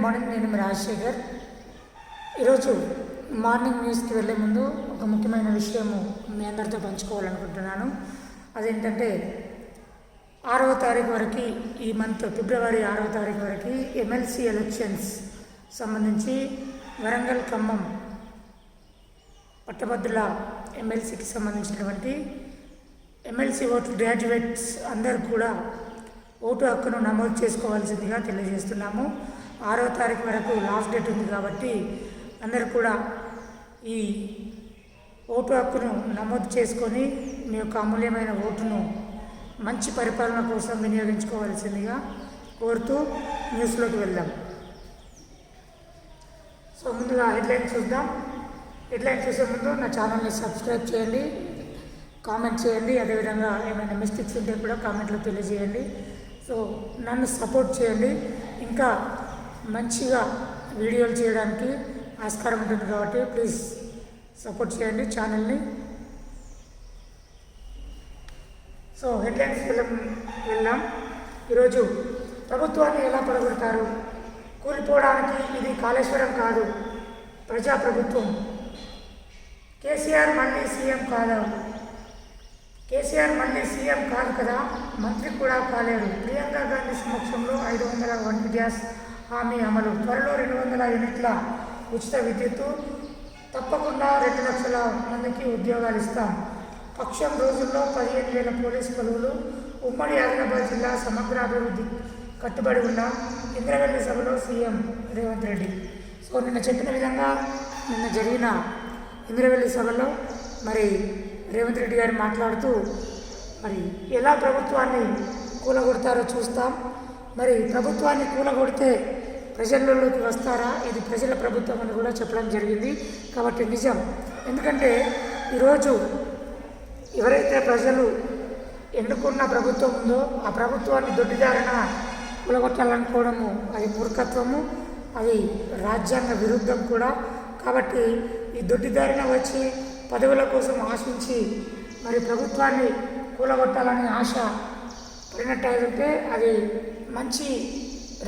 Good morning నేను మీ రాజశేఖర్. ఈరోజు morning న్యూస్కి వెళ్ళే ముందు ఒక ముఖ్యమైన విషయము మీ అందరితో పంచుకోవాలనుకుంటున్నాను. అదేంటంటే ఆరవ తారీఖు వరకు ఈ మంత్ ఫిబ్రవరి ఆరవ తారీఖు వరకు ఎమ్మెల్సీ ఎలక్షన్స్ సంబంధించి వరంగల్ ఖమ్మం పట్టభద్రుల ఎమ్మెల్సీకి సంబంధించినటువంటి ఎమ్మెల్సీ ఓటు గ్రాడ్యుయేట్స్ అందరూ కూడా ఓటు హక్కును నమోదు చేసుకోవాల్సిందిగా తెలియజేస్తున్నాము. ఆరో తారీఖు వరకు లాస్ట్ డేట్ ఉంది కాబట్టి అందరూ కూడా ఈ ఓటు హక్కును నమోదు చేసుకొని మీ యొక్క అమూల్యమైన ఓటును మంచి పరిపాలన కోసం వినియోగించుకోవాల్సిందిగా కోరుతూ న్యూస్లోకి వెళ్దాం. సో ముందుగా హెడ్లైన్ చూద్దాం. హెడ్లైన్ చూసే ముందు నా ఛానల్ని సబ్స్క్రైబ్ చేయండి కామెంట్ చేయండి అదేవిధంగా ఏమైనా మిస్టేక్స్ ఉంటే కూడా కామెంట్లో తెలియజేయండి. సో నన్ను సపోర్ట్ చేయండి. ఇంకా మంచిగా వీడియోలు చేయడానికి ఆస్కారం ఉంటుంది కాబట్టి ప్లీజ్ సపోర్ట్ చేయండి ఛానల్ని. సో హెడ్లైన్స్ ఫిలిం వెళ్దాం ఈరోజు ప్రభుత్వాన్ని ఎలా పడగొడతారు? కూలిపోవడానికి ఇది కాళేశ్వరం కాదు ప్రజాప్రభుత్వం. కేసీఆర్ మళ్ళీ సీఎం కాదా? కేసీఆర్ మళ్ళీ సీఎం కాదు కదా మంత్రి కూడా కాలేరు. ప్రియాంక గాంధీ సమక్షంలో ఐదు వందల వన్ గ్యాస్ హామీ అమలు త్వరలో రెండు వందల యూనిట్ల ఉచిత విద్యుత్తు. తప్పకుండా రెండు లక్షల మందికి ఉద్యోగాలు ఇస్తాం. పక్షం రోజుల్లో పదిహేను వేల పోలీస్ కొలువులు ఉమ్మడి ఆదిలాబాద్ జిల్లా సమగ్ర అభివృద్ధి కట్టుబడి ఉన్న. ఇంద్రవెల్లి సభలో సీఎం రేవంత్ రెడ్డి. సో నిన్న చెప్పిన విధంగా నిన్న జరిగిన ఇంద్రవెల్లి సభలో మరి రేవంత్ రెడ్డి గారు మాట్లాడుతూ మరి ఎలా ప్రభుత్వాన్ని కూలగొడతారో చూస్తాం. మరి ప్రభుత్వాన్ని కూలగొడితే ప్రజల్లోకి వస్తారా? ఇది ప్రజల ప్రభుత్వం అని కూడా చెప్పడం జరిగింది. కాబట్టి నిజం. ఎందుకంటే ఈరోజు ఎవరైతే ప్రజలు ఎన్నుకున్న ప్రభుత్వం ఉందో ఆ ప్రభుత్వాన్ని దొడ్డిదారిన కూలగొట్టాలనుకోవడము అది మూర్ఖత్వము అది రాజ్యాంగ విరుద్ధం కూడా. కాబట్టి ఈ దొడ్డిదారిన వచ్చి పదవుల కోసం ఆశించి మరి ప్రభుత్వాన్ని కూలగొట్టాలనే ఆశ పడినట్టయితే అది మంచి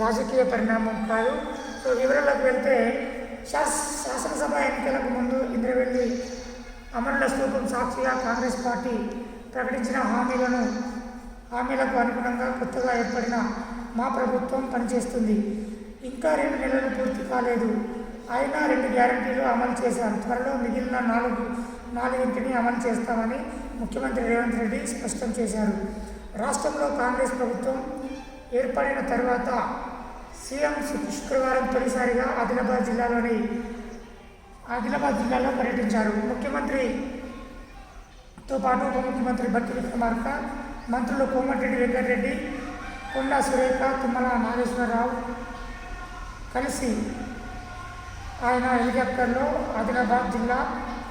రాజకీయ పరిణామం కాదు. సో వివరాలకు వెళ్తే శాస్ శాసనసభ ఎన్నికలకు ముందు ఇంద్రవెల్లి అమరుల స్థూపం సాక్షిగా కాంగ్రెస్ పార్టీ ప్రకటించిన హామీలను హామీలకు అనుగుణంగా కొత్తగా ఏర్పడిన మా ప్రభుత్వం పనిచేస్తుంది. ఇంకా రెండు నెలలు పూర్తి కాలేదు. అయినా రెండు గ్యారంటీలు అమలు చేశాం. త్వరలో మిగిలిన నాలుగు నాలుగింటిని అమలు చేస్తామని ముఖ్యమంత్రి రేవంత్ రెడ్డి స్పష్టం చేశారు. రాష్ట్రంలో కాంగ్రెస్ ప్రభుత్వం ఏర్పడిన తర్వాత సీఎం శుక్రవారం తొలిసారిగా ఆదిలాబాద్ జిల్లాలోని ఆదిలాబాద్ జిల్లాలో పర్యటించారు. ముఖ్యమంత్రితో పాటు ఉప ముఖ్యమంత్రి బట్టి విక్రమార్క మంత్రులు కోమటిరెడ్డి వెంకటరెడ్డి కొండా సురేఖ తుమ్మల నాగేశ్వరరావు కలిసి ఆయన హెలికాప్టర్లో ఆదిలాబాద్ జిల్లా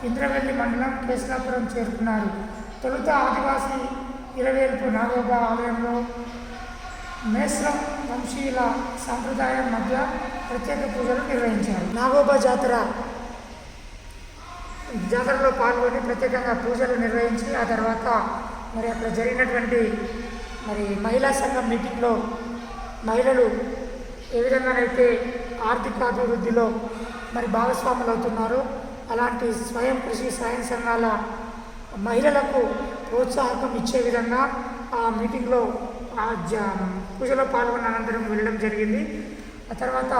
ఇంద్రవెల్లి మండలం కేశలాపురం చేరుకున్నారు. తొలుత ఆదివాసీ ఇరవేల్పు నాగోబా ఆలయంలో మేస్రం వంశీయుల సాంప్రదాయం మధ్య ప్రత్యేక పూజలు నిర్వహించారు. నాగోబా జాతర జాతరలో పాల్గొని ప్రత్యేకంగా పూజలు నిర్వహించి ఆ తర్వాత మరి అక్కడ జరిగినటువంటి మరి మహిళా సంఘం మీటింగ్లో మహిళలు ఏ విధంగానైతే ఆర్థిక అభివృద్ధిలో మరి భాగస్వాములు అవుతున్నారో అలాంటి స్వయం కృషి స్వయం సంఘాల మహిళలకు ప్రోత్సాహకం ఇచ్చే విధంగా ఆ మీటింగ్లో పూజలో పాల్గొన్న అనంతరం వెళ్ళడం జరిగింది. ఆ తర్వాత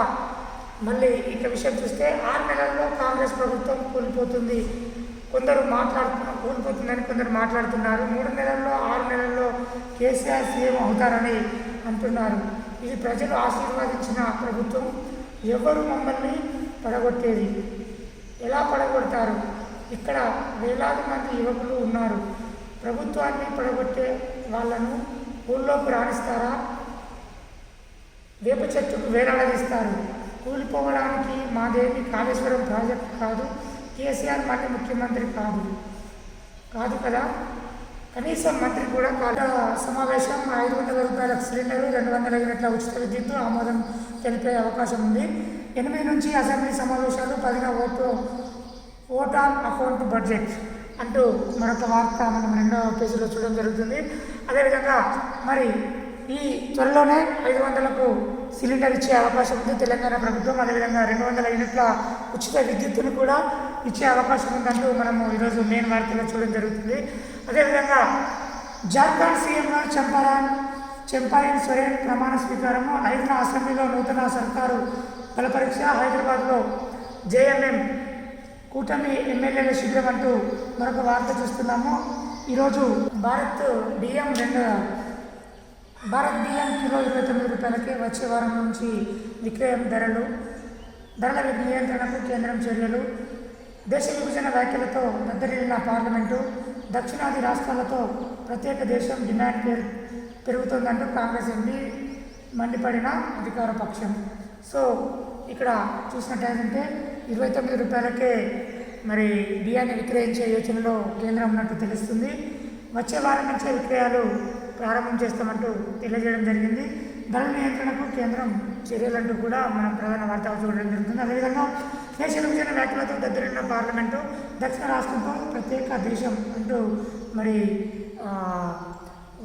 మళ్ళీ ఇక విషయం చూస్తే ఆరు నెలల్లో కాంగ్రెస్ ప్రభుత్వం కోల్పోతుంది. కొందరు మాట్లాడుతున్న కోల్పోతుందని కొందరు మాట్లాడుతున్నారు. మూడు నెలల్లో ఆరు నెలల్లో కేసీఆర్ సీఎం అవుతారని అంటున్నారు. ఇది ప్రజలు ఆశీర్వదించిన ప్రభుత్వం. ఎవరు మమ్మల్ని పడగొట్టేది? ఎలా పడగొడతారు? ఇక్కడ వేలాది మంది యువకులు ఉన్నారు. ప్రభుత్వాన్ని పడగొట్టే వాళ్ళను ఊళ్ళోకి రాణిస్తారా వేప చెట్టుకు వేలాడదీస్తారు. కూలిపోవడానికి మాదేమి కాళేశ్వరం ప్రాజెక్ట్ కాదు కేసీఆర్ మళ్ళీ ముఖ్యమంత్రి కాదు. కాదు కదా? కనీసం మంత్రి కూడా కాదు. సమావేశం ఐదు వందల రూపాయల సిలిండరు రెండు వందల యూనిట్ల ఉచిత విద్యుత్ ఆమోదం తెలిపే అవకాశం ఉంది. ఎనిమిది నుంచి అసెంబ్లీ సమావేశాలు పదిన vote vote on account budget. అంటూ మరొక వార్త మనం రెండో పేజీలో చూడడం జరుగుతుంది. అదేవిధంగా మరి ఈ త్వరలోనే ఐదు వందలకు సిలిండర్ ఇచ్చే అవకాశం ఉంది. తెలంగాణ ప్రభుత్వం అదేవిధంగా రెండు వందల యూనిట్ల ఉచిత విద్యుత్తును కూడా ఇచ్చే అవకాశం ఉందంటూ మనము ఈరోజు మెయిన్ వార్తలో చూడడం జరుగుతుంది. అదేవిధంగా జార్ఖండ్ సీఎంగా చంపారాన్ చంపాయన్ సొరేన్ ప్రమాణ స్వీకారము ఐదున అసెంబ్లీలో నూతన సర్కారు బలపరీక్ష హైదరాబాద్లో జేఎంఎం కూటమి ఎమ్మెల్యేల శిబిరం అంటూ మరొక వార్త చూస్తున్నాము. ఈరోజు భారత్ బియ్యం రెండు భారత్ బియ్యం కిలో ఇరవై తొమ్మిది రూపాయలకి వచ్చే వారం నుంచి విక్రయం ధరలు ధరల నియంత్రణకు కేంద్రం చర్యలు దేశ విభజన వ్యాఖ్యలతో దద్దరిల్లిన పార్లమెంటు దక్షిణాది రాష్ట్రాలతో ప్రత్యేక దేశం డిమాండ్ పెరు పెరుగుతుందంటూ కాంగ్రెస్ ఎంపీ మండిపడిన అధికార పక్షం. సో ఇక్కడ చూసినట్టయితే ఇరవై తొమ్మిది రూపాయలకే మరి బియ్యాన్ని విక్రయించే యోచనలో కేంద్రం ఉన్నట్టు తెలుస్తుంది. వచ్చే వారం నుంచే విక్రయాలు ప్రారంభం చేస్తామంటూ తెలియజేయడం జరిగింది. ధరల నియంత్రణకు కేంద్రం చర్యలంటూ కూడా మనం ప్రధాన వార్త చూడడం జరుగుతుంది. అదేవిధంగా దేశ విభజన వ్యాఖ్యలతో దగ్గరున్న పార్లమెంటు దక్షిణ రాష్ట్రంతో ప్రత్యేక దేశం అంటూ మరి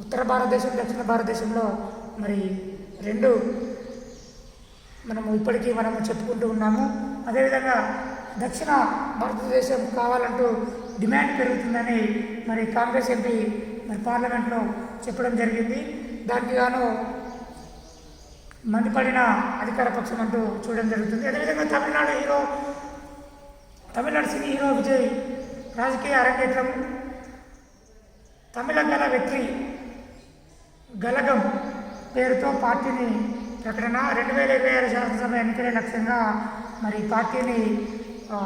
ఉత్తర భారతదేశం దక్షిణ భారతదేశంలో మరి రెండు మనము ఇప్పటికీ మనము చెప్పుకుంటూ ఉన్నాము. అదేవిధంగా దక్షిణ భారతదేశం కావాలంటూ డిమాండ్ పెరుగుతుందని మరి కాంగ్రెస్ ఎంపీ మరి పార్లమెంట్లో చెప్పడం జరిగింది. దానికి గాను మండిపడిన అధికార పక్షం అంటూ చూడడం జరుగుతుంది. అదేవిధంగా Tamil Nadu hero Tamil Nadu cine hero Vijay రాజకీయ అరంగేట్రం తమిళ గల వెట్రి గలగం పేరుతో పార్టీని ప్రకటన రెండు వేల ఇరవై ఆరు శాసనసభ ఎన్నికలే లక్ష్యంగా మరి పార్టీని ఆ,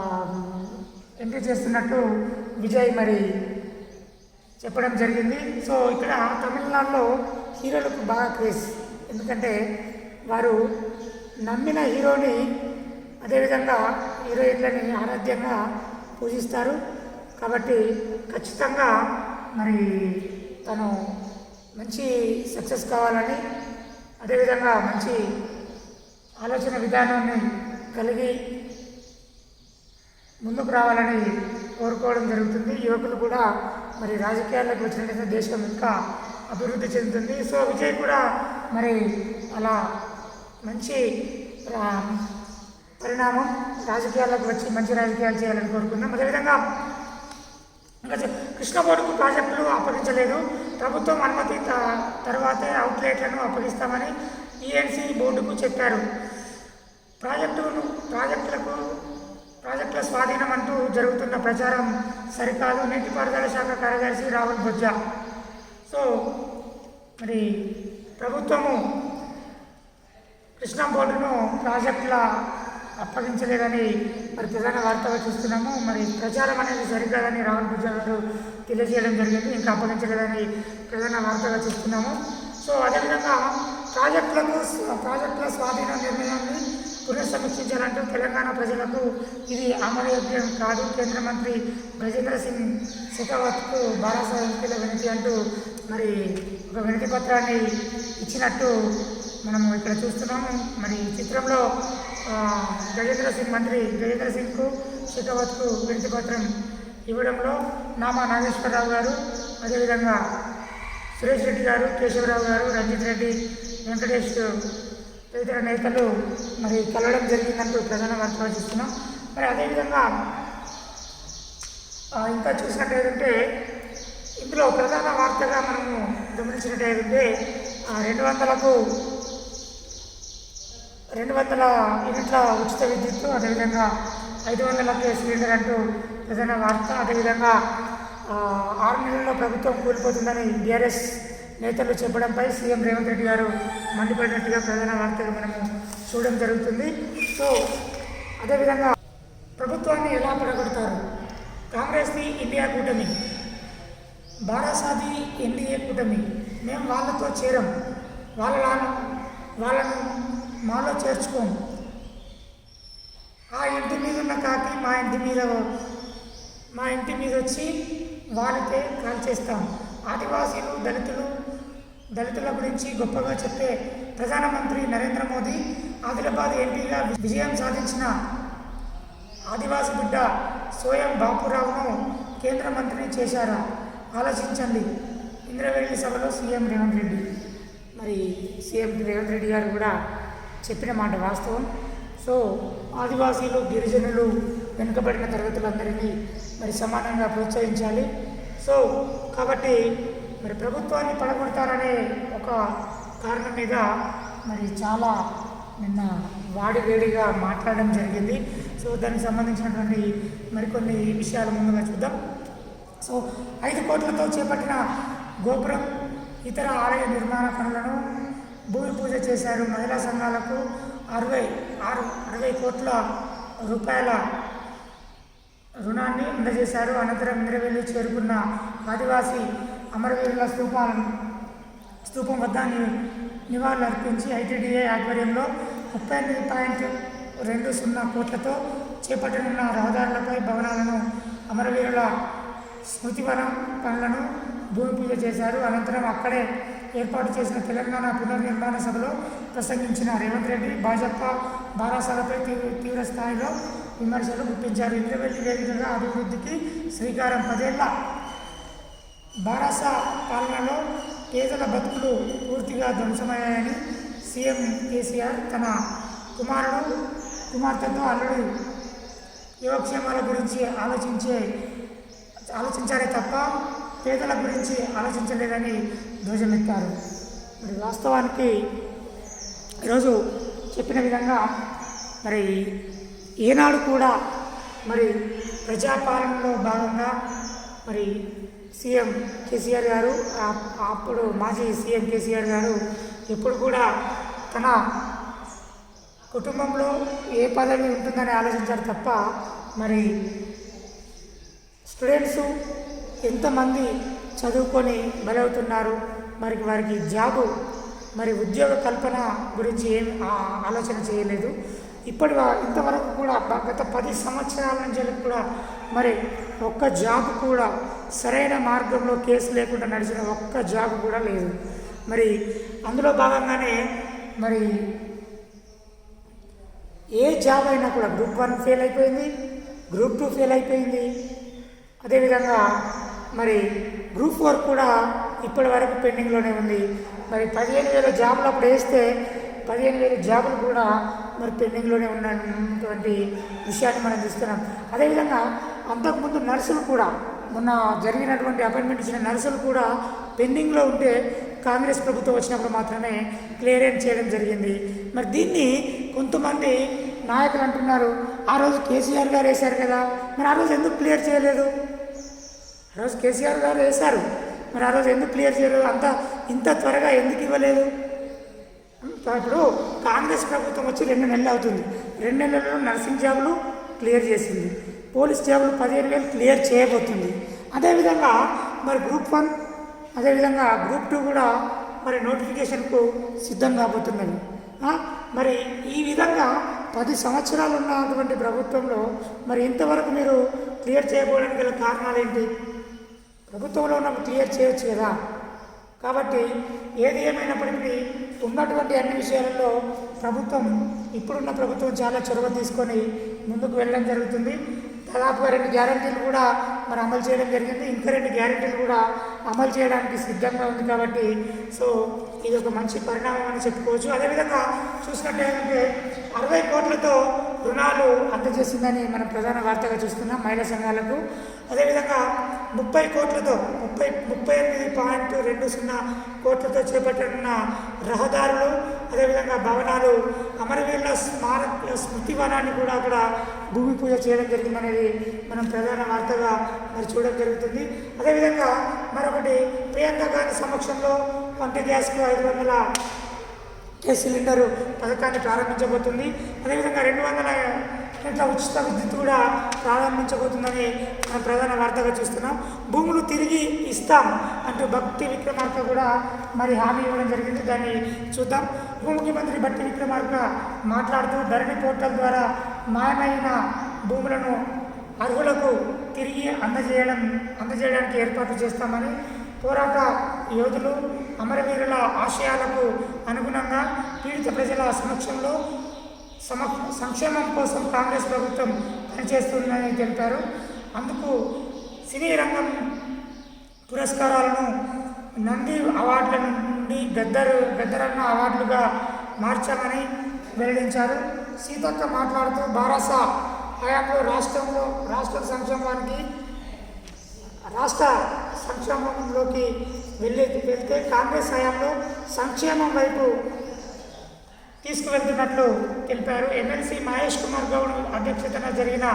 ఎంపిక చేస్తున్నట్టు విజయ్ మరి చెప్పడం జరిగింది. సో ఇక్కడ తమిళనాడులో హీరోలకు బాగా క్రేజ్. ఎందుకంటే వారు నమ్మిన హీరోని అదేవిధంగా హీరోయిన్లని ఆరాధ్యంగా పూజిస్తారు. కాబట్టి ఖచ్చితంగా మరి తను మంచి సక్సెస్ కావాలని అదేవిధంగా మంచి ఆలోచన విధానాన్ని కలిగి ముందుకు రావాలని కోరుకోవడం జరుగుతుంది. యువకులు కూడా మరి రాజకీయాల్లోకి వచ్చినట్లయితే దేశం ఇంకా అభివృద్ధి చెందుతుంది. సో విజయ్ కూడా మరి అలా మంచి పరిణామం రాజకీయాల్లోకి వచ్చి మంచి రాజకీయాలు చేయాలని కోరుకున్నాం అదేవిధంగా ఇంకా కృష్ణ బోర్డుకు ప్రాజెక్టులు అప్పగించలేదు. ప్రభుత్వం అనుమతి త- తర్వాతే అవుట్లెట్లను అప్పగిస్తామని ఈఎన్సీ బోర్డుకు చెప్పారు. ప్రాజెక్టును ప్రాజెక్టులకు ప్రాజెక్టుల స్వాధీనం అంటూ జరుగుతున్న ప్రచారం సరికాదు. నీటిపారుదల శాఖ కార్యదర్శి రాహుల్ బొజ్జా సో మరి ప్రభుత్వము కృష్ణా బోర్డును ప్రాజెక్టుల అప్పగించలేదని మరి ప్రధాన వార్తగా చూస్తున్నాము. మరి ప్రచారం అనేది సరికాదని రాహుల్ బుజ్జా గారు తెలియజేయడం జరిగింది. ఇంకా అప్పగించలేదని ప్రధాన వార్తగా చూస్తున్నాము. సో అదేవిధంగా ప్రాజెక్టులకు ప్రాజెక్టుల స్వాధీన నిర్ణయాన్ని పునఃసమీక్షించాలంటూ తెలంగాణ ప్రజలకు ఇది ఆమోదయోగ్యం కాదు. కేంద్ర మంత్రి బ్రజేంద్ర సింగ్ షెకావత్కు బారాసా ఎంపీల వినతి అంటూ మరి ఒక వినతి పత్రాన్ని ఇచ్చినట్టు మనము ఇక్కడ చూస్తున్నాము. మరి ఈ చిత్రంలో గజేంద్ర సింగ్ మంత్రి గజేంద్ర సింగ్కు షెకావత్కు వినతి పత్రం ఇవ్వడంలో నామా నాగేశ్వరరావు గారు అదేవిధంగా సురేష్ రెడ్డి గారు కేశవరావు గారు రంజిత్ రెడ్డి వెంకటేష్ వివిధ నేతలు మరి కలవడం జరిగిందంటూ ప్రధాన వార్తలు చూస్తున్నాం మరి అదేవిధంగా ఇంకా చూసినట్టయితే ఇందులో ప్రధాన వార్తగా మనము గమనించినట్టయితే రెండు వందలకు రెండు వందల యూనిట్ల ఉచిత విద్యుత్తు అదేవిధంగా ఐదు వందలకే సిలిండర్ అంటూ ప్రధాన వార్త. అదేవిధంగా ఆరు నెలల్లో ప్రభుత్వం కూలిపోతుందని బీఆర్ఎస్ నేతలు చెప్పడంపై సీఎం రేవంత్ రెడ్డి గారు మండిపడినట్టుగా ప్రధాన వార్తలు మనము చూడడం జరుగుతుంది. సో అదేవిధంగా ప్రభుత్వాన్ని ఎలా పడగొడతారు? కాంగ్రెస్ది ఇండియా కూటమి బారాసాది ఎన్డీఏ కూటమి మేము వాళ్ళతో చేరం వాళ్ళ వాళ్ళను మాలో చేర్చుకోం. ఆ ఇంటి మీద ఉన్న కాకి మా ఇంటి మీద మా ఇంటి మీద వచ్చి వాళ్ళకే కాల్ చేస్తాం. ఆదివాసీలు దళితులు దళితుల గురించి గొప్పగా చెప్పే ప్రధానమంత్రి నరేంద్ర మోదీ ఆదిలాబాద్ ఎంపీగా విజయం సాధించిన ఆదివాసి బిడ్డ సోయం బాపురావును కేంద్ర మంత్రిని చేశారా? ఆలోచించండి. ఇంద్రవెల్లి సభలో సీఎం రేవంత్ రెడ్డి. మరి సీఎం రేవంత్ రెడ్డి గారు కూడా చెప్పిన మాట వాస్తవం. సో ఆదివాసీలు గిరిజనులు వెనుకబడిన తరగతులందరినీ మరి సమానంగా ప్రోత్సహించాలి. సో కాబట్టి మరి ప్రభుత్వాన్ని పడగొడతారనే ఒక కారణం మీద మరి చాలా నిన్న వాడివేడిగా మాట్లాడడం జరిగింది. సో దానికి సంబంధించినటువంటి మరికొన్ని విషయాలు ముందుగా చూద్దాం. సో ఐదు కోట్లతో చేపట్టిన గోపురం ఇతర ఆలయ నిర్మాణ పనులను భూమి పూజ చేశారు మహిళా సంఘాలకు అరవై ఆరు అరవై కోట్ల రూపాయల రుణాన్ని అందజేశారు. అనంతరం ఇంద్రవెల్లి చేరుకున్న ఆదివాసీ అమరవీరుల స్థూపాలను స్థూపం వద్ద నివాళులు అర్పించి ఐటీడీఏ ఆధ్వర్యంలో ముప్పై ఎనిమిది పాయింట్ రెండు సున్నా కోట్లతో చేపట్టనున్న రహదారులపై భవనాలను అమరవీరుల స్మృతివనం పనులను భూమి పూజ చేశారు. అనంతరం అక్కడే ఏర్పాటు చేసిన తెలంగాణ పునర్నిర్మాణ సభలో ప్రసంగించిన రేవంత్ రెడ్డి భాజపా బారాసాలపై తీవ్ర తీవ్ర స్థాయిలో విమర్శలు గుప్పించారు. ఇంద్రవెల్లి వేదికగా అభివృద్ధికి శ్రీకారం పదేళ్ళ బారాస పాలనలో పేదల బతుకులు పూర్తిగా ధ్వంసమయ్యాయని సీఎం కేసీఆర్ తన కుమారుడు కుమార్తెతో అల్లుడు యోగక్షేమాల గురించి ఆలోచించే ఆలోచించారే తప్ప పేదల గురించి ఆలోచించలేదని ధ్వజమెత్తారు. మరి వాస్తవానికి ఈరోజు చెప్పిన విధంగా మరి ఏనాడు కూడా మరి ప్రజాపాలనలో భాగంగా మరి సీఎం కేసీఆర్ గారు అప్పుడు మాజీ సీఎం కేసీఆర్ గారు ఎప్పుడు కూడా తన కుటుంబంలో ఏ పదవి ఉంటుందని ఆలోచించారు తప్ప మరి స్టూడెంట్స్ ఎంతమంది చదువుకొని బలవుతున్నారు మరి వారికి జాబు మరి ఉద్యోగ కల్పన గురించి ఏం ఆలోచన చేయలేదు. ఇప్పటి ఇంతవరకు కూడా గత పది సంవత్సరాల నుంచి కూడా మరి ఒక్క జాబ్ కూడా సరైన మార్గంలో కేసు లేకుండా నడిచిన ఒక్క జాబ్ కూడా లేదు. మరి అందులో భాగంగానే మరి ఏ జాబ్ అయినా కూడా గ్రూప్ వన్ ఫెయిల్ అయిపోయింది గ్రూప్ టూ ఫెయిల్ అయిపోయింది. అదేవిధంగా మరి గ్రూప్ ఫోర్ కూడా ఇప్పటి వరకు పెండింగ్లోనే ఉంది. మరి పదిహేను వేల జాబులు అప్పుడు వేస్తే పదిహేను వేల జాబులు కూడా మరి పెండింగ్లోనే ఉన్నటువంటి విషయాన్ని మనం చూస్తున్నాం. అదేవిధంగా అంతకుముందు నర్సులు కూడా మొన్న జరిగినటువంటి అపాయింట్మెంట్ ఇచ్చిన నర్సులు కూడా పెండింగ్లో ఉంటే కాంగ్రెస్ ప్రభుత్వం వచ్చినప్పుడు మాత్రమే క్లియరెన్స్ చేయడం జరిగింది. మరి దీన్ని కొంతమంది నాయకులు అంటున్నారు ఆ రోజు కేసీఆర్ గారు వేశారు కదా మరి ఆ రోజు ఎందుకు క్లియర్ చేయలేదు? ఆ రోజు కేసీఆర్ గారు వేశారు మరి ఆ రోజు ఎందుకు క్లియర్ చేయలేదు? అంత ఇంత త్వరగా ఎందుకు ఇవ్వలేదు? ఇప్పుడు కాంగ్రెస్ ప్రభుత్వం వచ్చి రెండు నెలలు అవుతుంది. రెండు నెలల్లో నర్సింగ్ జాబులు క్లియర్ చేసింది. పోలీస్ జాబులు పదిహేను వేలు క్లియర్ చేయబోతుంది. అదేవిధంగా మరి గ్రూప్ వన్ అదేవిధంగా గ్రూప్ టూ కూడా మరి నోటిఫికేషన్కు సిద్ధం కాబోతున్నది. మరి ఈ విధంగా పది సంవత్సరాలు ఉన్నటువంటి ప్రభుత్వంలో మరి ఇంతవరకు మీరు క్లియర్ చేయకపోవడానికి గల కారణాలు ఏంటి? ప్రభుత్వంలో ఉన్నప్పుడు క్లియర్ చేయొచ్చు కదా. కాబట్టి ఏది ఏమైనప్పటికీ ఉన్నటువంటి అన్ని విషయాలలో ప్రభుత్వం ఇప్పుడున్న ప్రభుత్వం చాలా చొరవ తీసుకొని ముందుకు వెళ్ళడం జరుగుతుంది. దాదాపుగా రెండు గ్యారంటీలు కూడా మరి అమలు చేయడం జరిగింది. ఇంకా రెండు గ్యారంటీలు కూడా అమలు చేయడానికి సిద్ధంగా ఉంది కాబట్టి సో ఇది ఒక మంచి పరిణామం అని చెప్పుకోవచ్చు. అదేవిధంగా చూసినట్టయితే అరవై కోట్లతో రుణాలు అందజేసిందని మనం ప్రధాన వార్తగా చూస్తున్నాం మహిళా సంఘాలకు. అదేవిధంగా ముప్పై కోట్లతో ముప్పై ముప్పై ఎనిమిది పాయింట్ రెండు సున్నా కోట్లతో చేపట్టనున్న రహదారులు అదేవిధంగా భవనాలు అమరవీరుల స్మారక స్మృతి వనాన్ని కూడా అక్కడ భూమి పూజ చేయడం జరిగిందనేది మనం ప్రధాన వార్తగా మరి చూడడం జరుగుతుంది. అదేవిధంగా మరొకటి ప్రియాంక గాంధీ సమక్షంలో వంట గ్యాస్కు ఐదు వందల గ్యాస్ సిలిండరు పథకాన్ని ప్రారంభించబోతుంది. అదేవిధంగా రెండు వందల గంటల ఉచిత విద్యుత్ కూడా ప్రారంభించబోతుందని మనం ప్రధాన వార్తగా చూస్తున్నాం. భూములు తిరిగి ఇస్తాం అంటూ భక్తి విక్రమార్క కూడా మరి హామీ ఇవ్వడం జరిగింది. దాన్ని చూద్దాం. ఉప ముఖ్యమంత్రి భక్తి విక్రమార్క మాట్లాడుతూ ధరణి పోర్టల్ ద్వారా మాయమైన భూములను అర్హులకు తిరిగి అందజేయడం అందజేయడానికి ఏర్పాట్లు చేస్తామని పోరాట యోధులు అమరవీరుల ఆశయాలకు అనుగుణంగా పీడిత ప్రజల సమక్షంలో సమ సంక్షేమం కోసం కాంగ్రెస్ ప్రభుత్వం పనిచేస్తుందని తెలిపారు. అందుకు సినీ రంగం పురస్కారాలను నంది అవార్డుల నుండి గద్దరు గద్దరన్న అవార్డులుగా మార్చామని వెల్లడించారు. సీతక్క మాట్లాడుతూ బారాస హయాంలో రాష్ట్రంలో రాష్ట్ర సంక్షేమానికి రాష్ట్ర సంక్షేమంలోకి వెళ్ళే వెళ్తే కాంగ్రెస్ హయాంలో సంక్షేమం వైపు తీసుకువెళ్తున్నట్లు తెలిపారు. ఎమ్మెల్సీ మహేష్ కుమార్ గౌడ్ అధ్యక్షతన జరిగిన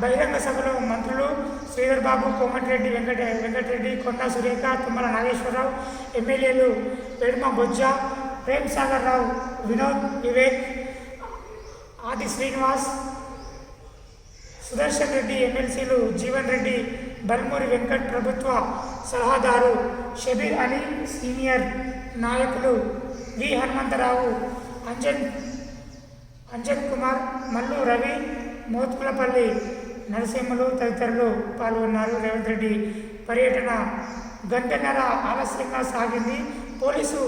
బహిరంగ సభలో మంత్రులు శ్రీధర్ బాబు కోమటిరెడ్డి వెంకట వెంకటరెడ్డి కొండా సురేఖ తుమ్మల నాగేశ్వరరావు ఎమ్మెల్యేలు పెడుమ బొజ్జ ప్రేమ్ సాగర్ రావు వినోద్ వివేక్ ఆది శ్రీనివాస్ సుదర్శన్ రెడ్డి ఎమ్మెల్సీలు జీవన్ రెడ్డి బల్మూరి వెంకట్ ప్రభుత్వ సలహాదారు షబీర్ అలీ సీనియర్ నాయకులు వి హనుమంతరావు అంజన్ అంజన్ కుమార్ మల్లు రవి మోత్కులపల్లి నరసింహులు తదితరులు పాల్గొన్నారు. రేవంత్ రెడ్డి పర్యటన గంటన్నర ఆలస్యంగా సాగింది. పోలీసు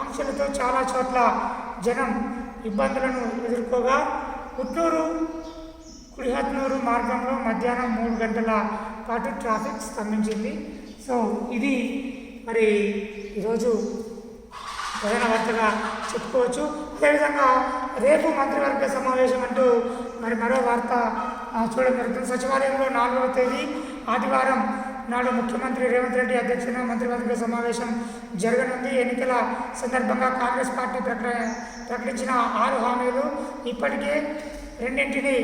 ఆంక్షలతో చాలా చోట్ల జనం ఇబ్బందులను ఎదుర్కోగా పుత్తూరు కుడిహత్నూరు మార్గంలో మధ్యాహ్నం మూడు గంటల పాటు ట్రాఫిక్ స్తంభించింది. సో ఇది మరి ఈరోజు ప్రధాన వార్తగా చెప్పుకోవచ్చు. అదేవిధంగా రేపు మంత్రివర్గ సమావేశం అంటూ మరి మరో వార్త చూడడం జరుగుతుంది. సచివాలయంలో నాలుగవ తేదీ ఆదివారం నాడు ముఖ్యమంత్రి రేవంత్ రెడ్డి అధ్యక్షతన మంత్రివర్గ సమావేశం జరగనుంది. ఎన్నికల సందర్భంగా కాంగ్రెస్ పార్టీ ప్రకట ప్రకటించిన ఆరు హామీలు ఇప్పటికే రెండింటిని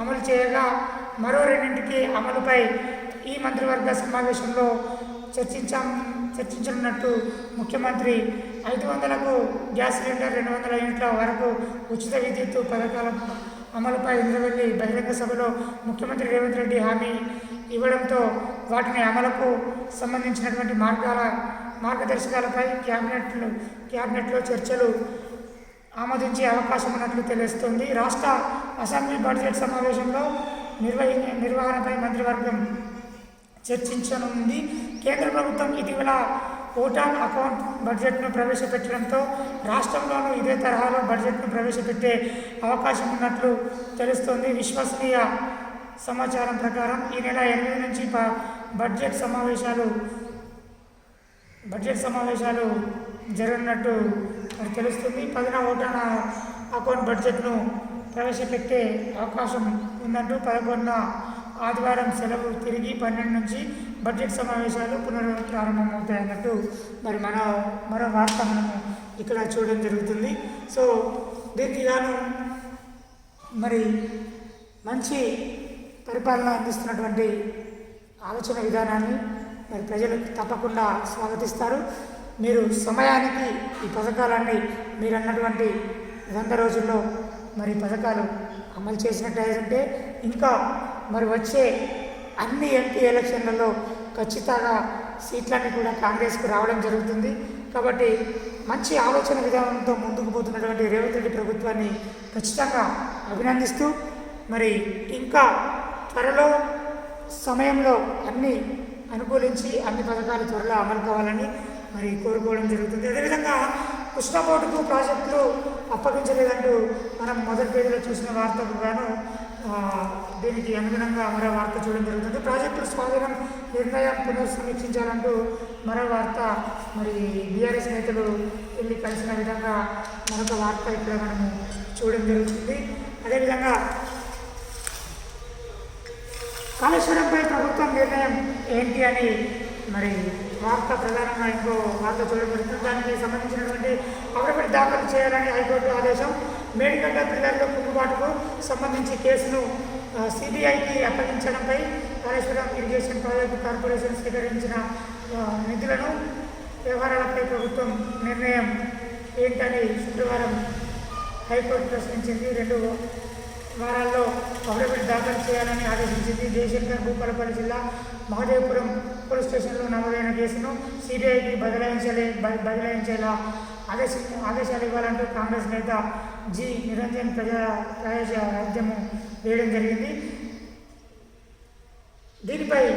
అమలు చేయగా మరో రెండింటికి అమలుపై ఈ మంత్రివర్గ సమావేశంలో చర్చించాం చర్చించనున్నట్టు ముఖ్యమంత్రి ఐదు వందలకు గ్యాస్ సిలిండర్ రెండు వందల యూనిట్ల వరకు ఉచిత విద్యుత్ పథకాల అమలుపై ఇంద్రవెల్లి బహిరంగ సభలో ముఖ్యమంత్రి రేవంత్ రెడ్డి హామీ ఇవ్వడంతో వాటిని అమలుకు సంబంధించినటువంటి మార్గాల మార్గదర్శకాలపై క్యాబినెట్లు క్యాబినెట్లో చర్చలు ఆమోదించే అవకాశం ఉన్నట్లు తెలుస్తోంది. రాష్ట్ర అసెంబ్లీ బడ్జెట్ సమావేశంలో నిర్వహి నిర్వహణపై మంత్రివర్గం చర్చించనుంది. కేంద్ర ప్రభుత్వం ఇటీవల ఓటాన్ అకౌంట్ బడ్జెట్ను ప్రవేశపెట్టడంతో రాష్ట్రంలోనూ ఇదే తరహాలో బడ్జెట్ను ప్రవేశపెట్టే అవకాశం ఉన్నట్లు తెలుస్తోంది. విశ్వసనీయ సమాచారం ప్రకారం ఈ నెల ఎనిమిది నుంచి బడ్జెట్ సమావేశాలు బడ్జెట్ సమావేశాలు జరగనున్నట్టు తెలుస్తుంది. పదిన ఓటాన అకౌంట్ బడ్జెట్ను ప్రవేశపెట్టే అవకాశం ఉందంటూ పదకొండున ఆదివారం సెలవు తిరిగి పన్నెండు నుంచి బడ్జెట్ సమావేశాలు పునఃప్రారంభమవుతాయన్నట్టు మరి మన మరో వార్త మనము ఇక్కడ చూడడం జరుగుతుంది. సో దీనికి గాను మరి మంచి పరిపాలన అందిస్తున్నటువంటి ఆలోచన విధానాన్ని మరి ప్రజలు తప్పకుండా స్వాగతిస్తారు. మీరు సమయానికి ఈ పథకాలన్నీ మీరు అన్నటువంటి వంద రోజుల్లో మరి పథకాలు అమలు చేసినట్టయితే ఇంకా మరి వచ్చే అన్ని ఎంపీ ఎలక్షన్లలో ఖచ్చితంగా సీట్లన్నీ కూడా కాంగ్రెస్కు రావడం జరుగుతుంది. కాబట్టి మంచి ఆలోచన విధానంతో ముందుకు పోతున్నటువంటి రేవంత్ రెడ్డి ప్రభుత్వాన్ని ఖచ్చితంగా అభినందిస్తూ మరి ఇంకా త్వరలో సమయంలో అన్ని అనుకూలించి అన్ని పథకాలు త్వరలో అమలు కావాలని మరి కోరుకోవడం జరుగుతుంది. అదేవిధంగా కృష్ణపోటుకు ప్రాజెక్టులు అప్పగించలేదంటూ మనం మొదటి పేజీలో చూసిన వార్తకు గాను దీనికి అనుగుణంగా మరో వార్త చూడడం జరుగుతుంది. ప్రాజెక్టుల స్వాధీనం నిర్ణయం పునఃసమీక్షించాలంటూ మరో వార్త మరి బీఆర్ఎస్ నేతలు వెళ్ళి కలిసిన విధంగా మరొక వార్త ఇక్కడ మనము చూడడం జరుగుతుంది. అదేవిధంగా కాళేశ్వరంపై ప్రభుత్వం నిర్ణయం ఏంటి అని మరి వార్త ప్రధానంగా ఇంకో వార్త చూడబడుతుంది. దానికి సంబంధించినటువంటి అగ్రపడి దాఖలు చేయాలని హైకోర్టు ఆదేశం. మేడిగడ్డ పిల్లర్ల కుంగుబాటుకు సంబంధించి కేసును సిబిఐకి అప్పగించడంపై కాళేశ్వరం ఇరిగేషన్ ప్రాజెక్టు కార్పొరేషన్ స్వీకరించిన నిధులను వ్యవహారాలపై ప్రభుత్వం నిర్ణయం ఏంటని శుక్రవారం హైకోర్టు ప్రశ్నించింది. రెండు వారాల్లో అఫిడవిట్ దాఖలు చేయాలని ఆదేశించింది. జయశంకర్ భూపాలపల్లి జిల్లా మహదేవపురం పోలీస్ స్టేషన్లో నమోదైన కేసును సిబిఐకి బదలాయించలే బ- బదలాయించేలా ఆదేశ ఆదేశాలు ఇవ్వాలంటూ కాంగ్రెస్ నేత జి. నిరంజన్ ప్రజా రాజ్యము వేయడం జరిగింది. దీనిపై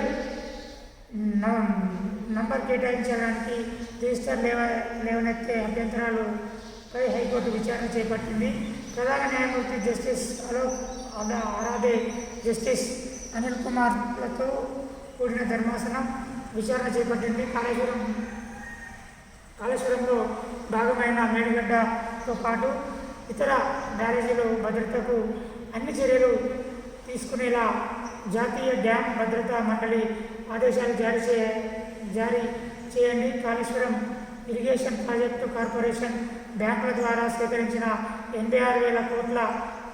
న- నంబర్ కేటాయించడానికి రిజిస్టర్ లేవ లేవనెత్తే అభ్యంతరాలు హైకోర్టు విచారణ చేపట్టింది. ప్రధాన న్యాయమూర్తి జస్టిస్ అలోక్ అలా ఆరాధే జస్టిస్ అనిల్ కుమార్లతో కూడిన ధర్మాసనం విచారణ చేపట్టింది. కాళేశ్వరం కాళేశ్వరంలో భాగమైన మేడిగడ్డతో పాటు ఇతర బ్యారేజీల భద్రతకు అన్ని చర్యలు తీసుకునేలా జాతీయ డ్యామ్ భద్రతా మండలి ఆదేశాలు జారీ చేయ జారీ చేయండి. కాళేశ్వరం ఇరిగేషన్ ప్రాజెక్టు కార్పొరేషన్ బ్యాంకుల ద్వారా సేకరించిన ఎనభై ఆరు వేల కోట్ల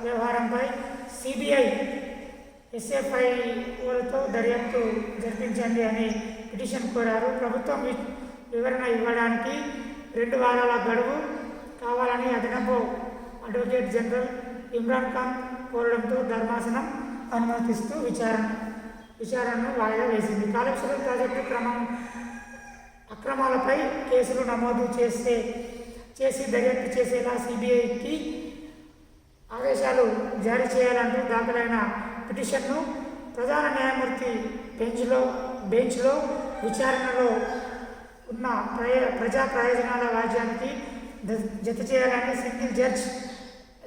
వ్యవహారంపై సిబిఐ ఎస్ఎఫ్ఐఓలతో దర్యాప్తు జరిపించండి అని పిటిషన్ కోరారు. ప్రభుత్వం వివరణ ఇవ్వడానికి రెండు వారాల గడువు కావాలని అదనపు అడ్వకేట్ జనరల్ ఇమ్రాన్ ఖాన్ కోరడంతో ధర్మాసనం అనుమతిస్తూ విచారణ విచారణను వాయిదా వేసింది. కాళేశ్వరం ప్రాజెక్టు క్రమం అక్రమాలపై కేసులు నమోదు చేస్తే చేసి దర్యాప్తు చేసేలా సిబిఐకి ఆదేశాలు జారీ చేయాలంటూ దాఖలైన పిటిషన్ను ప్రధాన న్యాయమూర్తి బెంచ్లో బెంచ్లో విచారణలో ఉన్న ప్రయ ప్రజా ప్రయోజనాల రాజ్యానికి జత చేయాలని సింగిల్ జడ్జ్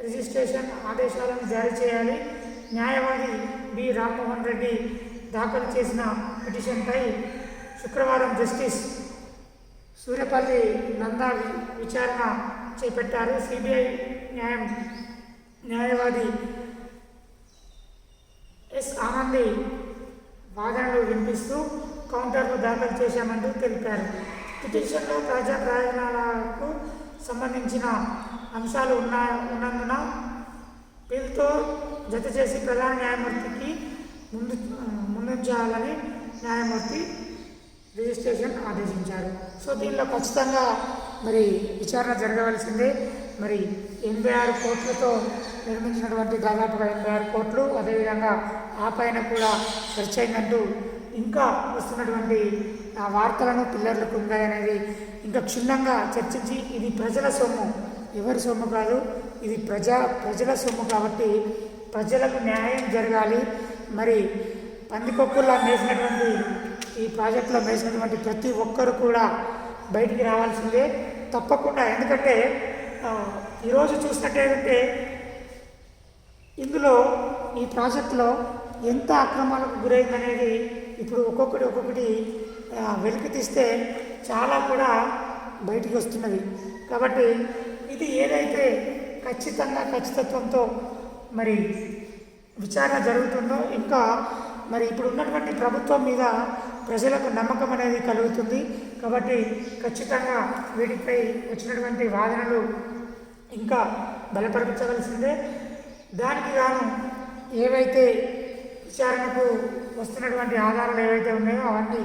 రిజిస్ట్రేషన్ ఆదేశాలను జారీ చేయాలి. న్యాయవాది బి. రామ్మోహన్ రెడ్డి దాఖలు చేసిన పిటిషన్పై శుక్రవారం జస్టిస్ సూర్యపల్లి నందా వి- విచారణ చేపట్టారు. సిబిఐ న్యాయం న్యాయవాది ఎస్ ఆనంది వాదనలు వినిపిస్తూ కౌంటర్లు దాఖలు చేశామంటూ తెలిపారు. పిటిషన్లో తాజా ప్రయోజనాలకు సంబంధించిన అంశాలు ఉన్న ఉన్నందున బిల్తో జత చేసి ప్రధాన న్యాయమూర్తికి ముందు ముందుంచాలని న్యాయమూర్తి రిజిస్ట్రేషన్ ఆదేశించారు. సో దీనిలో ఖచ్చితంగా మరి విచారణ జరగవలసిందే. మరి ఎనభై ఆరు కోట్లతో నిర్మించినటువంటి దాదాపుగా ఎనభై ఆరు కోట్లు అదేవిధంగా ఆ పైన కూడా ఖర్చు అయిందంటూ ఇంకా వస్తున్నటువంటి ఆ వార్తలను పిల్లర్లకు ఉందనేది ఇంకా క్షుణ్ణంగా చర్చించి ఇది ప్రజల సొమ్ము. ఎవరి సొమ్ము కాదు ఇది ప్రజా ప్రజల సొమ్ము కాబట్టి ప్రజలకు న్యాయం జరగాలి. మరి పందికొక్కుల్లా వేసినటువంటి ఈ ప్రాజెక్టులో వేసినటువంటి ప్రతి ఒక్కరు కూడా బయటికి రావాల్సిందే తప్పకుండా. ఎందుకంటే ఈరోజు ఈరోజు ఏంటంటే ఇందులో ఈ ప్రాజెక్టులో ఎంత అక్రమాలకు గురైందనేది ఇప్పుడు ఒక్కొక్కటి ఒక్కొక్కటి వెలికి తీస్తే చాలా కూడా బయటికి వస్తున్నది. కాబట్టి ఇది ఏదైతే ఖచ్చితంగా ఖచ్చితత్వంతో మరి విచారణ జరుగుతుందో ఇంకా మరి ఇప్పుడు ఉన్నటువంటి ప్రభుత్వం మీద ప్రజలకు నమ్మకం అనేది కలుగుతుంది. కాబట్టి ఖచ్చితంగా వీటిపై వచ్చినటువంటి వాదనలు ఇంకా బలపరచవలసిందే. దానికి గాను ఏవైతే విచారణకు వస్తున్నటువంటి ఆధారాలు ఏవైతే ఉన్నాయో అవన్నీ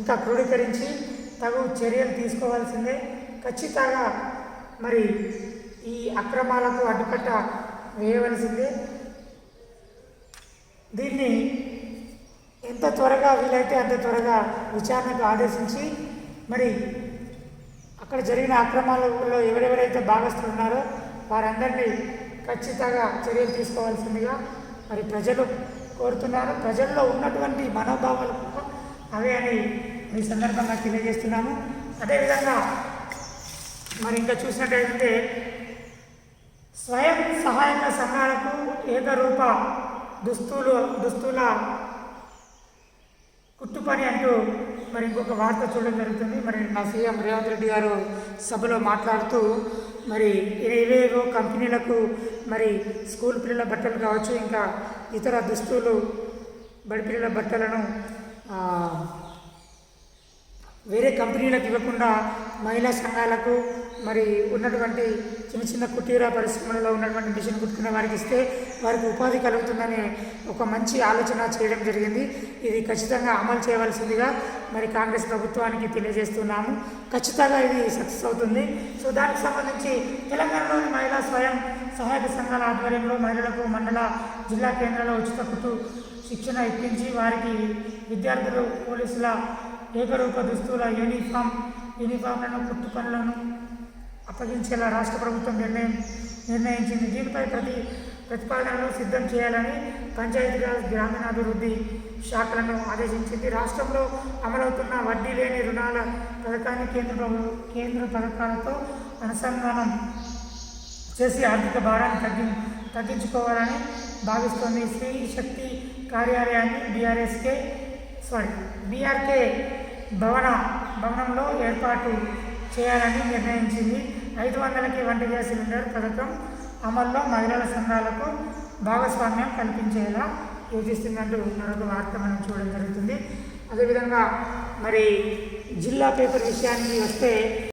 ఇంకా క్రోడీకరించి తగు చర్యలు తీసుకోవాల్సిందే. ఖచ్చితంగా మరి ఈ అక్రమాలకు అడ్డుకట్ట వేయవలసిందే. దీన్ని ఎంత త్వరగా వీలైతే అంత త్వరగా విచారణకు ఆదేశించి మరి అక్కడ జరిగిన అక్రమాలలో ఎవరెవరైతే భాగస్తులు ఉన్నారో వారందరినీ ఖచ్చితంగా చర్యలు తీసుకోవాల్సిందిగా మరి ప్రజలు కోరుతున్నారు. ప్రజల్లో ఉన్నటువంటి మనోభావాలు కూడా అవే అని ఈ సందర్భంగా తెలియజేస్తున్నాము. అదేవిధంగా మరి ఇంకా చూసినట్టయితే స్వయం సహాయక సంఘాలకు ఏకరూప దుస్తులు దుస్తుల కుట్టుపని అంటూ మరి ఇంకొక వార్త చూడడం జరుగుతుంది. మరి మా సీఎం రేవంత్ రెడ్డి గారు సభలో మాట్లాడుతూ మరి ఏవేవో కంపెనీలకు మరి స్కూల్ పిల్లల బట్టలు కావచ్చు ఇంకా ఇతర దుస్తులు బడి పిల్లల బట్టలను వేరే కంపెనీలకు ఇవ్వకుండా మహిళా సంఘాలకు మరి ఉన్నటువంటి చిన్న చిన్న కుటీర పరిశ్రమలలో ఉన్నటువంటి మిషన్ కుట్టుకున్న వారికి ఇస్తే వారికి ఉపాధి కలుగుతుందనే ఒక మంచి ఆలోచన చేయడం జరిగింది. ఇది ఖచ్చితంగా అమలు చేయవలసిందిగా మరి కాంగ్రెస్ ప్రభుత్వానికి తెలియజేస్తున్నాము. ఖచ్చితంగా ఇది సక్సెస్ అవుతుంది. సో దానికి సంబంధించి తెలంగాణలోని మహిళా స్వయం సహాయక సంఘాల ఆధ్వర్యంలో మహిళలకు మండల జిల్లా కేంద్రాల్లో ఉచిత కుట్టు శిక్షణ ఇప్పించి వారికి విద్యార్థులు పోలీసుల ఏకరూప దుస్తుల యూనిఫామ్ యూనిఫామ్లను కుట్టు పనులను అప్పగించేలా రాష్ట్ర ప్రభుత్వం నిర్ణయం నిర్ణయించింది. దీనిపై ప్రతి ప్రతిపాదనలు సిద్ధం చేయాలని పంచాయతీరాజ్ గ్రామీణాభివృద్ధి శాఖలను ఆదేశించింది. రాష్ట్రంలో అమలవుతున్న వడ్డీ లేని రుణాల పథకాన్ని కేంద్ర కేంద్ర పథకాలతో అనుసంధానం చేసి ఆర్థిక భారాన్ని తగ్గి తగ్గించుకోవాలని భావిస్తోంది. స్త్రీ శక్తి కార్యాలయాన్ని బీఆర్ఎస్కే సారీ బీఆర్కే భవన భవనంలో ఏర్పాటు చేయాలని నిర్ణయించింది. ఐదు వందలకి వంట గ్యాస్ సిలిండర్ పథకం అమల్లో మహిళల సంఘాలకు భాగస్వామ్యం కల్పించేలా యోచిస్తుందంటూ మరొక వార్త మనం చూడడం జరుగుతుంది. అదేవిధంగా మరి జిల్లా పేపర్ విషయానికి వస్తే